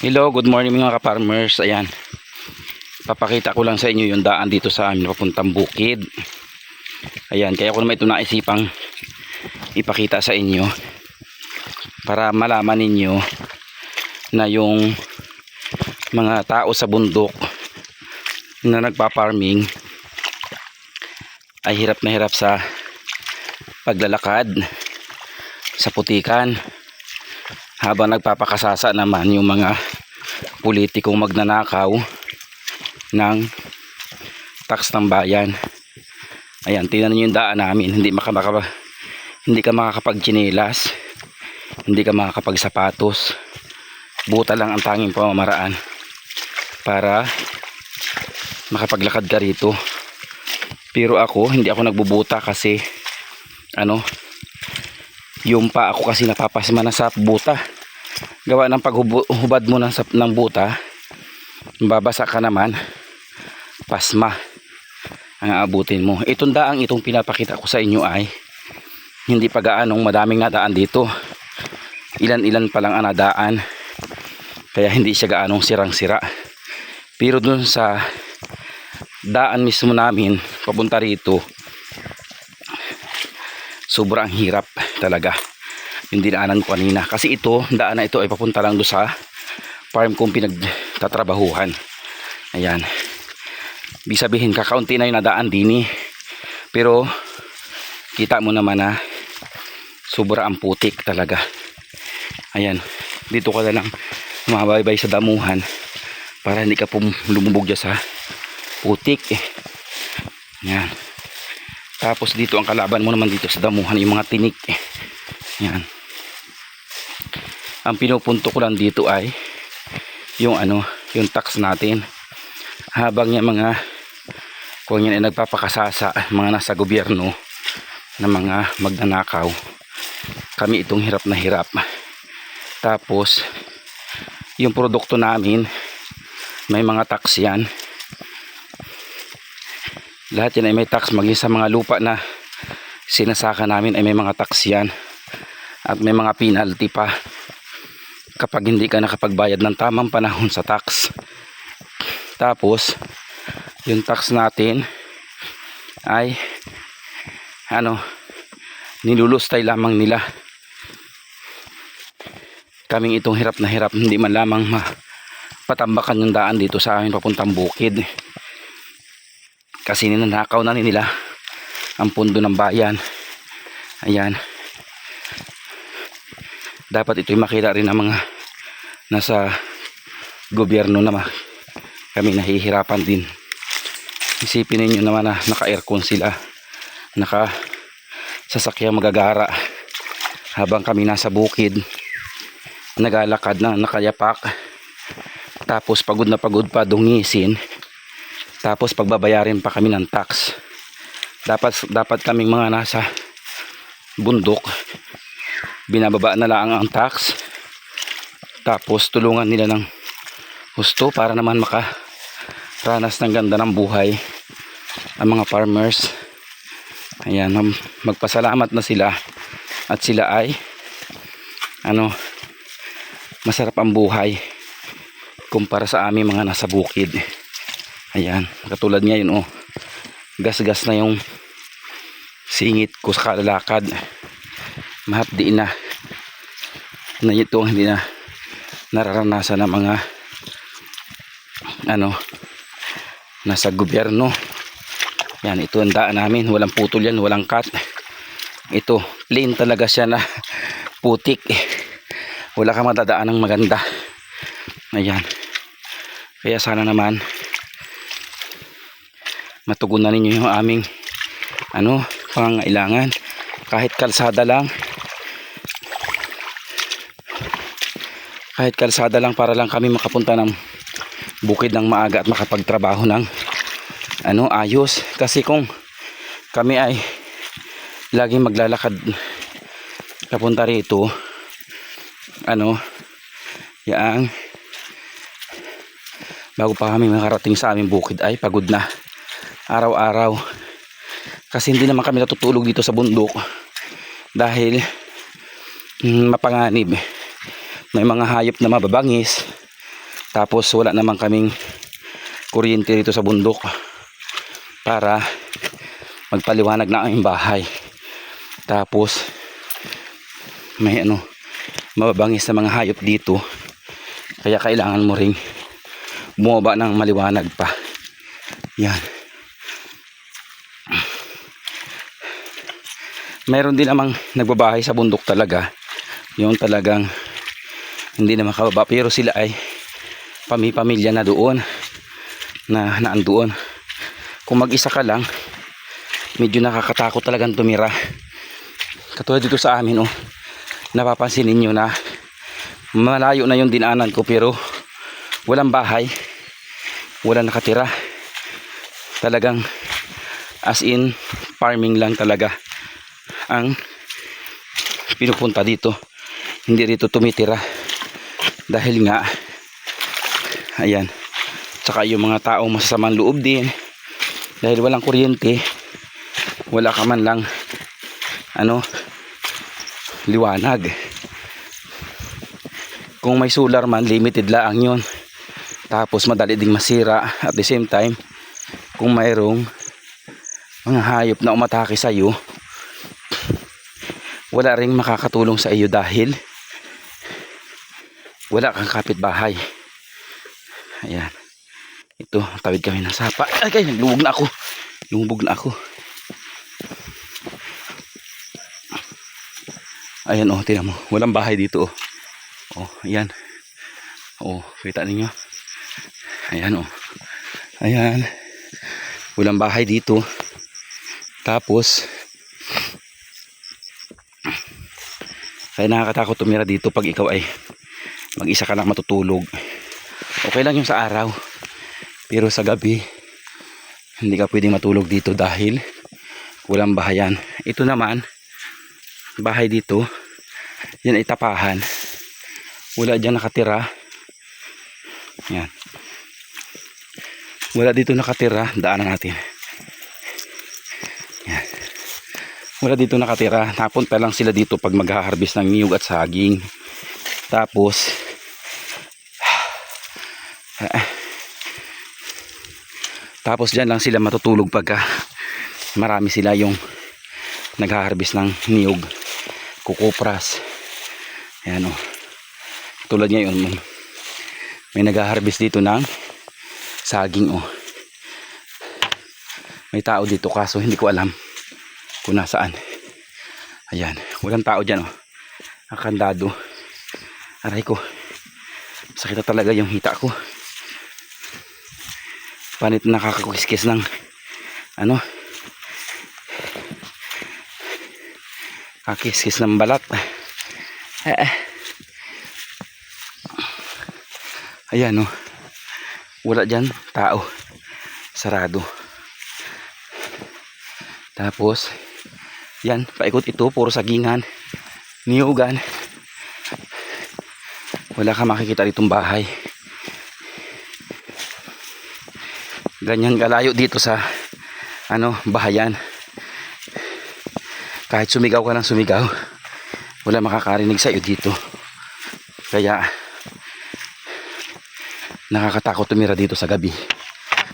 Hello, good morning mga ka-farmers. Ayan. Papakita ko lang sa inyo yung daan dito sa amin papuntang bukid. Ayan, kaya ko naman ito naisipang ipakita sa inyo para malaman ninyo na yung mga tao sa bundok na nagpa-farming ay hirap na hirap sa paglalakad sa putikan habang nagpapakasasa naman yung mga politikong magnanakaw ng tax ng bayan. Ayan tingnan niyo yung daan namin. Hindi maka, maka hindi ka makakapagchinelas. Hindi ka makakapagsapatos. Buta lang ang tanging pamamaraan para makapaglakad ka rito. Pero ako hindi ako nagbubuta kasi ano yung pa ako kasi napapasma na sa buta gawa ng paghubad mo ng, ng buta. Babasa ka naman. Pasma ang abutin mo. Itong daang itong pinapakita ko sa inyo ay hindi pa gaanong madaming nadaan dito. Ilan ilan pa lang ang nadaan. Kaya hindi siya gaanong sirang sira pero dun sa daan mismo namin papunta rito sobrang hirap talaga yung dinaanan ko kanina. Kasi ito daan na ito ay papunta lang do sa farm kong pinagtatrabahuhan. Ayan. Ibig sabihin kakaunti na yung nadaan dini pero kita mo naman na sobra ang putik talaga. Ayan. Dito ka na lang mabaybay sa damuhan para hindi ka lumubog dyan sa putik eh. yan tapos dito ang kalaban mo naman dito sa damuhan yung mga tinik eh. yan ang pinupunto ko lang dito ay yung ano yung tax natin. Habang yung mga kung yan ay nagpapakasasa mga nasa gobyerno na mga magnanakaw kami itong hirap na hirap. Tapos yung produkto namin may mga tax yan. Lahat yan ay may tax maging sa mga lupa na sinasaka namin ay may mga tax yan. At may mga penalty pa kapag hindi ka nakapagbayad ng tamang panahon sa tax. Tapos yung tax natin ay ano nilulustay lamang nila. Kaming itong hirap na hirap hindi man lamang patambakan yung daan dito sa amin papuntang bukid. Kasi ninanakaw na nila ang pundo ng bayan. Ayan. Dapat ito'y makita rin ng mga nasa gobyerno na ma- kami nahihirapan din. Isipin ninyo naman na naka aircon sila. Naka sasakyang magagara. Habang kami nasa bukid nagalakad na nakayapak. Tapos pagod na pagod pa dungisin. Tapos pagbabayarin pa kami ng tax. Dapat dapat kaming mga nasa bundok. Binababa na lang ang tax tapos tulungan nila ng husto para naman makaranas ng ganda ng buhay ang mga farmers. Ayan mam- magpasalamat na sila at sila ay ano masarap ang buhay kumpara sa aming mga nasa bukid. Ayan katulad ngayon oh gas-gas na yung singit ko sa kalalakad. Mahapdi na na ito hindi na nararanasan ng mga ano nasa gobyerno. Yan ito ang daan namin. Walang putol yan walang cut. Ito plain talaga siya na putik. Wala kang madadaan ng maganda. Ayan. Kaya sana naman matugunan ninyo yung aming ano pangangailangan kahit kalsada lang kahit kalsada lang para lang kami makapunta ng bukid ng maaga at makapagtrabaho ng ano ayos. Kasi kung kami ay laging maglalakad papunta rito ano yang bago pa kami makarating sa aming bukid ay pagod na. Araw-araw. Kasi hindi naman kami natutulog dito sa bundok dahil mm, mapanganib may mga hayop na mababangis Tapos wala naman kaming kuryente dito sa bundok para magpaliwanag na ang bahay. Tapos may ano mababangis sa mga hayop dito. Kaya kailangan mo ring bumaba ng maliwanag pa. Yan. Meron din namang nagbabahay sa bundok talaga. Yung talagang hindi naman kababa. Pero sila ay pami-pamilya na doon. Na naandoon. Kung mag-isa ka lang, medyo nakakatakot talagang tumira. Katulad dito sa amin, oh, napapansin ninyo na malayo na yung dinaanan ko pero walang bahay. Walang nakatira. Talagang as in farming lang talaga ang pinupunta dito hindi rito tumitira dahil nga ayan tsaka yung mga taong masasamang loob din dahil walang kuryente wala ka man lang ano liwanag. Kung may solar man limited lang yun. Tapos madali ding masira. At the same time kung mayroong mga hayop na umatake sa iyo wala ring makakatulong sa iyo dahil wala kang kapitbahay. Ayan. Ito, tawid kami ng sapa. Ay, kay, naglubog na ako. Lumubog na ako. Ayan, oh, tinan mo. Walang bahay dito, oh. Oh, ayan. Oh, kita ninyo. Ayan, oh. Ayan. Walang bahay dito. Tapos, Kaya nakakatakot tumira dito pag ikaw ay mag-isa ka lang matutulog. Okay lang yung sa araw. Pero sa gabi, hindi ka pwedeng matulog dito dahil walang bahayan. Ito naman, bahay dito, yan ay tapahan. Wala dyan nakatira. Yan. Wala dito nakatira, daanan natin. Yan. Wala dito nakatira. Napunta lang sila dito pag mag-harvest ng niyog at saging. Tapos, tapos dyan lang sila matutulog pagka marami sila yung nag-harvest ng niyog. Kukupras. Ayan o. Tulad ngayon, may nag-harvest dito ng saging o. May tao dito kaso hindi ko alam kung nasaan. Ayan, walang tao dyan oh. Akandado. Aray ko. Sakit na talaga yung hita ko. Panit nakakakiskis ng ano kakiskis ng balat. Eh, eh. Ayan oh. Wala dyan tao. Sarado. Tapos yan, paikot ito, puro sagingan, niyugan. Wala ka makikita ditong bahay. Ganyan kalayo dito sa ano, bahayan. Kahit sumigaw ka ng sumigaw, wala makakarinig sa iyo dito. Kaya nakakatakot tumira dito sa gabi.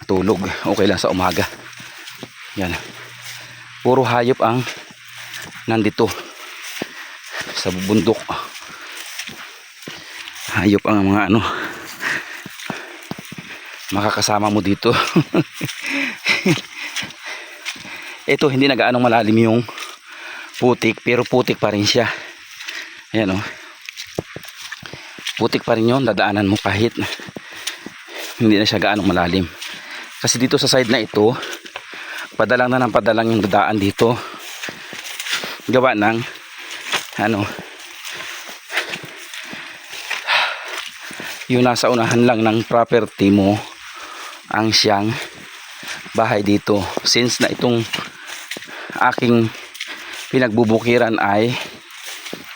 Matulog, okay lang sa umaga. Yan. Puro hayop ang nandito sa bundok hayop ang mga ano makakasama mo dito. Ito hindi na malalim yung putik pero putik pa rin siya. Ayan o putik pa rin yun dadaanan mo kahit hindi na siya gaanong malalim. Kasi dito sa side na ito padalang na ng padalang yung dadaan dito. Gawa ng ano yung nasa unahan lang ng property mo ang siyang bahay dito. Since na itong aking pinagbubukiran ay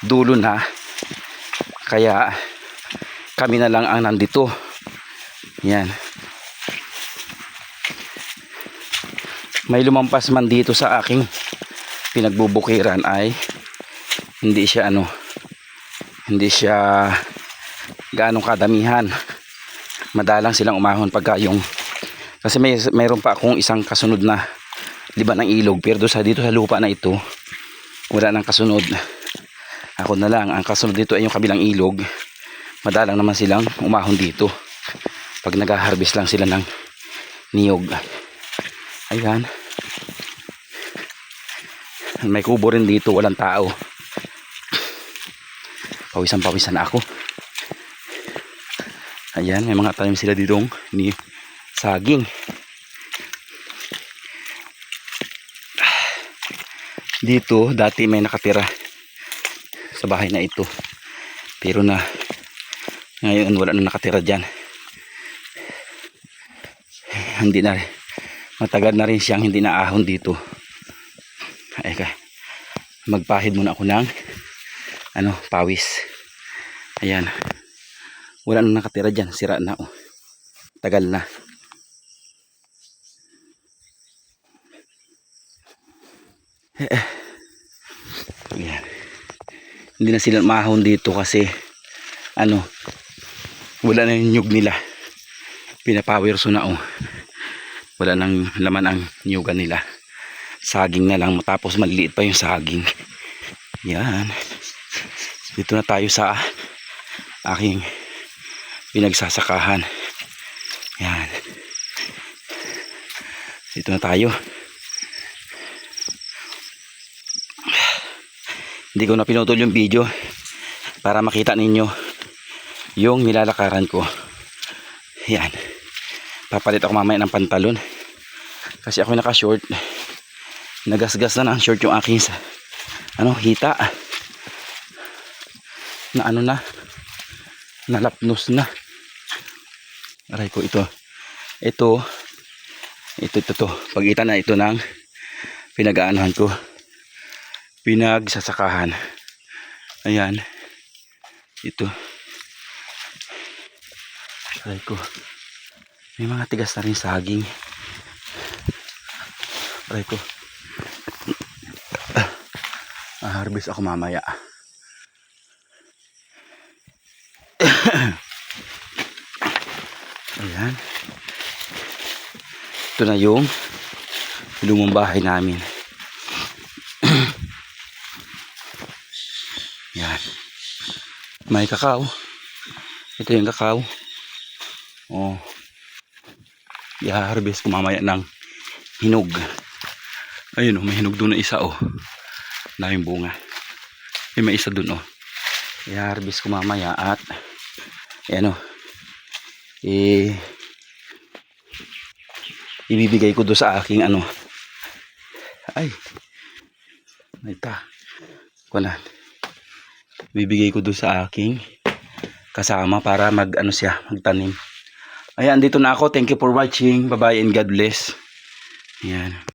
dulo na kaya kami na lang ang nandito. Yan. May lumampas man dito sa aking pinagbubukiran ay hindi siya ano hindi siya gaanong kadamihan. Madalang silang umahon pagka yung kasi may mayroon pa akong isang kasunod na liba ng ilog. Pero sa dito sa lupa na ito wala nang kasunod. Ako na lang. Ang kasunod dito ay yung kabilang ilog. Madalang naman silang umahon dito. Pag nag-harvest lang sila ng niyog. Ayan. May kubo rin dito. Walang tao. Pawisan pawisan na ako. Ayan may mga tanim sila ditong ni saging. Dito dati may nakatira sa bahay na ito. Pero na ngayon wala na nakatira dyan. Hindi na matagal na rin siyang hindi naahon dito. Ay ka magpahid muna ako ng ano pawis. Ayan. Wala na nakatira dyan. Sira na oh. Tagal na Ayan. Hindi na sila mahon dito kasi ano wala na yung nyug nila. Pinapower so na oh. Wala nang laman ang nyugan nila. Saging na lang tapos maliliit pa yung saging. Yan. Dito na tayo sa aking pinagsasakahan. Yan. Dito na tayo. Hindi ko na pinutol yung video para makita ninyo yung nilalakaran ko. Yan. Papalit ako mamaya ng pantalon. Kasi ako naka short nagasgas na ng short yung aking sa ano hita. Na ano na? Nalapnos na. Aray ko ito. Ito. Ito ito to pagitan na ito ng pinag-aanohan ko pinagsasakahan. Ayan. Ito. Aray ko. May mga tigas na rin saging. Aray ko. Ah, harvest ako mamaya. Ayan. Ito na yung lumang bahay namin May kakao. Ito yung kakao. Oh. I-harvest ko mamaya ng hinog. Ayun oh, may hinog doon na isa oh. Daming bunga. Eh, may isa doon oh. I-harvest ko mamaya at ayan oh. Eh, ibibigay ko doon sa aking ano. Ay. Ay ta. Kunan bibigay ko doon sa aking kasama para mag ano siya magtanim. Ayan dito na ako. Thank you for watching. Bye bye and God bless. Ayan